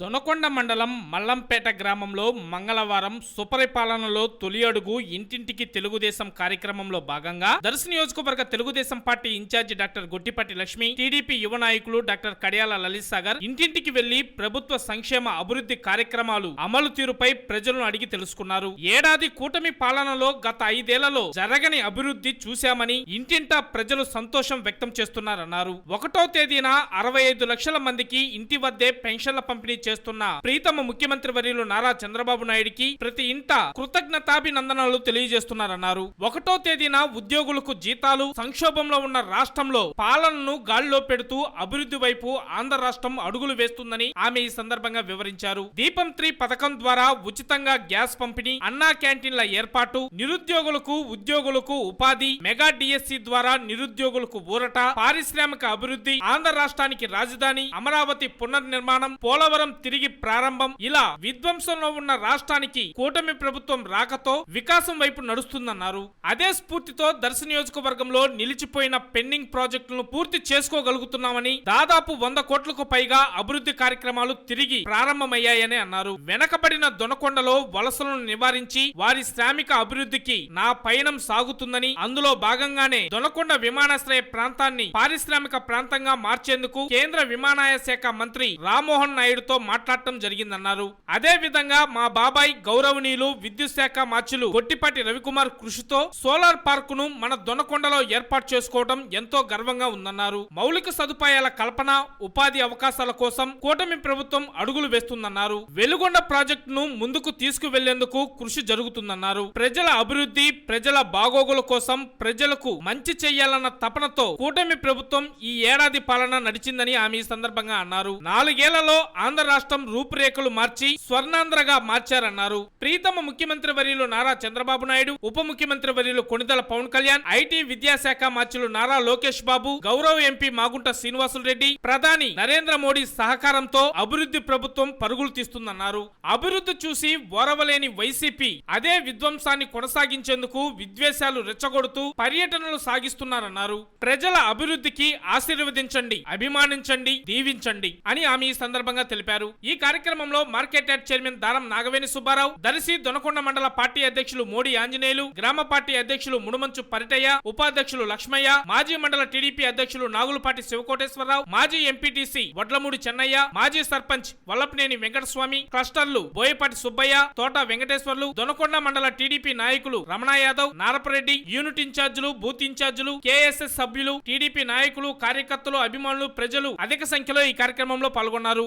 దొనకొండ మండలం మల్లంపేట గ్రామంలో మంగళవారం సుపరిపాలనలో తొలి అడుగు ఇంటింటికి తెలుగుదేశం కార్యక్రమంలో భాగంగా దర్శ నియోజకవర్గ Telugu Desam party incharge doctor Gottipati Lakshmi TDP యువ నాయకులు డాక్టర్ కడియాల లలిత్ సాగర్ ఇంటింటికి వెళ్ళి ప్రభుత్వ సంక్షేమ అభివృద్ధి కార్యక్రమాలు అమలు తీరుపై ప్రజలను అడిగి తెలుసుకున్నారు. ఏడాది కూటమి పాలనలో గత ఐదేళ్ళలో జరగని అభివృద్ధి చూశామని ఇంటింటా ప్రజలు సంతోషం వ్యక్తం చేస్తున్నారన్నారు. ఒకటో తేదీన అరవై ఐదు లక్షల మందికి ఇంటి వద్దే పెన్షన్ల పంపిణీ చేస్తున్న ప్రీతమ ముఖ్యమంత్రి వర్యులు నారా చంద్రబాబు నాయుడికి ప్రతి ఇంట కృతజ్ఞతాభినందనలు తెలియజేస్తున్నారన్నారు. ఒకటో తేదీన ఉద్యోగులకు జీతాలు సంక్షోభంలో ఉన్న రాష్ట్రంలో పాలనను గాల్లో పెడుతూ అభివృద్ధి వైపు ఆంధ్ర రాష్ట్రం అడుగులు వేస్తుందని ఆమె ఈ సందర్భంగా వివరించారు. దీపం త్రీ పథకం ద్వారా ఉచితంగా గ్యాస్ పంపిణీ అన్నా క్యాంటీన్ల ఏర్పాటు నిరుద్యోగులకు ఉద్యోగులకు ఉపాధి మెగా డిఎస్సి ద్వారా నిరుద్యోగులకు ఊరట పారిశ్రామిక అభివృద్ధి ఆంధ్ర రాష్ట్రానికి రాజధాని అమరావతి పునర్నిర్మాణం పోలవరం తిరిగి ప్రారంభం. ఇలా విధ్వంసంలో ఉన్న రాష్ట్రానికి కూటమి ప్రభుత్వం రాకతో వికాసం వైపు నడుస్తుందన్నారు. అదే స్ఫూర్తితో దర్శ నియోజకవర్గంలో నిలిచిపోయిన పెండింగ్ ప్రాజెక్టులను పూర్తి చేసుకోగలుగుతున్నామని దాదాపు వంద కోట్లకు పైగా అభివృద్ధి కార్యక్రమాలు తిరిగి ప్రారంభమయ్యాయని అన్నారు. వెనకబడిన దొనకొండలో వలసలను నివారించి వారి శ్రామిక అభివృద్ధికి నా పయనం సాగుతుందని అందులో భాగంగానే దొనకొండ విమానాశ్రయ ప్రాంతాన్ని పారిశ్రామిక ప్రాంతంగా మార్చేందుకు కేంద్ర విమానాయ శాఖ మంత్రి రామ్మోహన్ నాయుడుతో మాట్లాడటం జరిగిందన్నారు. అదే విధంగా మా బాబాయ్ గౌరవనీయులు విద్యుత్ శాఖ మార్చులు గొట్టిపాటి రవికుమార్ కృషితో సోలార్ పార్క్ను మన దొనకొండలో ఏర్పాటు చేసుకోవడం ఎంతో గర్వంగా ఉందన్నారు. మౌలిక సదుపాయాల కల్పన ఉపాధి అవకాశాల కోసం కూటమి ప్రభుత్వం అడుగులు వేస్తుందన్నారు. వెలుగొండ ప్రాజెక్టును ముందుకు తీసుకువెళ్ళేందుకు కృషి జరుగుతుందన్నారు. ప్రజల అభివృద్ధి ప్రజల బాగోగుల కోసం ప్రజలకు మంచి చేయాలన్న తపనతో కూటమి ప్రభుత్వం ఈ ఏడాది పాలన నడిచిందని ఆమె ఈ సందర్భంగా అన్నారు. నాలుగేళ్ళలో ఆంధ్ర రాష్ట్రం రూపురేఖలు మార్చి స్వర్ణాంధ్రగా మార్చారన్నారు. ప్రీతమ ముఖ్యమంత్రి వర్యులు నారా చంద్రబాబు నాయుడు ఉప ముఖ్యమంత్రి వర్యులు కొణిదల పవన్ కళ్యాణ్ ఐటీ విద్యాశాఖ మంత్రులు నారా లోకేష్ బాబు గౌరవ ఎంపీ మాగుంట శ్రీనివాసులు రెడ్డి ప్రధాని నరేంద్ర మోడీ సహకారంతో అభివృద్ధి ప్రభుత్వం పరుగులు తీస్తుందన్నారు. అభివృద్ధి చూసి ఓరవలేని వైసీపీ అదే విధ్వంసాన్ని కొనసాగించేందుకు విద్వేషాలు రెచ్చగొడుతూ పర్యటనలు సాగిస్తున్నారన్నారు. ప్రజల అభివృద్ధికి ఆశీర్వదించండి అభిమానించండి దీవించండి అని ఆమె ఈ సందర్భంగా తెలిపారు. ఈ కార్యక్రమంలో మార్కెట్ యార్డ్ చైర్మన్ దారం నాగవేణి సుబ్బారావు దర్శి దొనకొండ మండల పార్టీ అధ్యక్షులు మోడీ ఆంజనేయులు గ్రామ పార్టీ అధ్యక్షులు మునుమంచు పరిటయ్య ఉపాధ్యక్షులు లక్ష్మయ్య మాజీ మండల టీడీపీ అధ్యక్షులు నాగులపాటి శివకోటేశ్వరరావు మాజీ ఎంపీటీసీ వడ్లమూడి చెన్నయ్య మాజీ సర్పంచ్ వల్లపనేని వెంకటస్వామి క్లస్టర్లు బోయపాటి సుబ్బయ్య తోట వెంకటేశ్వర్లు దొనకొండ మండల టీడీపీ నాయకులు రమణ యాదవ్ నారపరెడ్డి యూనిట్ ఇన్ఛార్జీలు బూత్ ఇన్ఛార్జీలు కేఎస్ఎస్ సభ్యులు టీడీపీ నాయకులు కార్యకర్తలు అభిమానులు ప్రజలు అధిక సంఖ్యలో ఈ కార్యక్రమంలో పాల్గొన్నారు.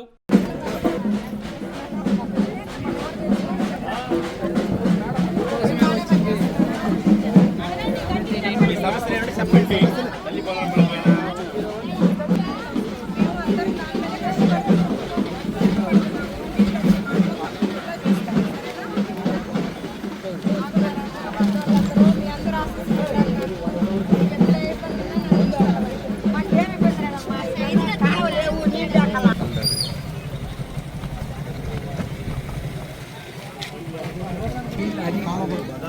Thank you.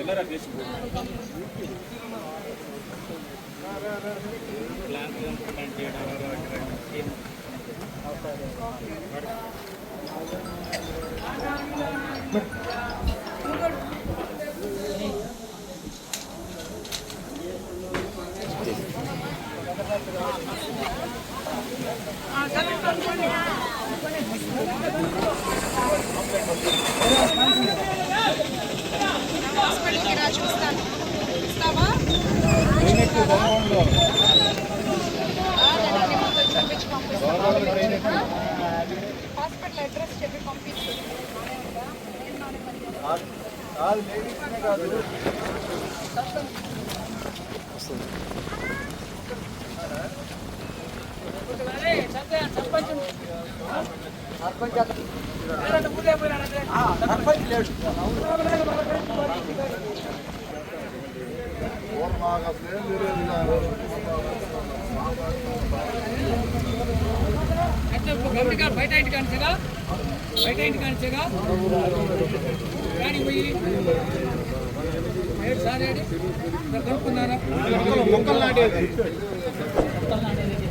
ಎಲ್ಲರ ಬೇಸಿ ಆ ಕಲೆಕ್ಟರ್ ಕೊನೆ ಕೊನೆ సర్పంచ్ సర్పంచ్ లేడు బయట ఇంటి కానిచ్చగా బయట ఇంటి కానిచ్చగా కానీ పోయి ఏడు సార్ ఏడు కనుక్కున్నారా మొక్కలు నాటేది మొక్కలు నాటేది.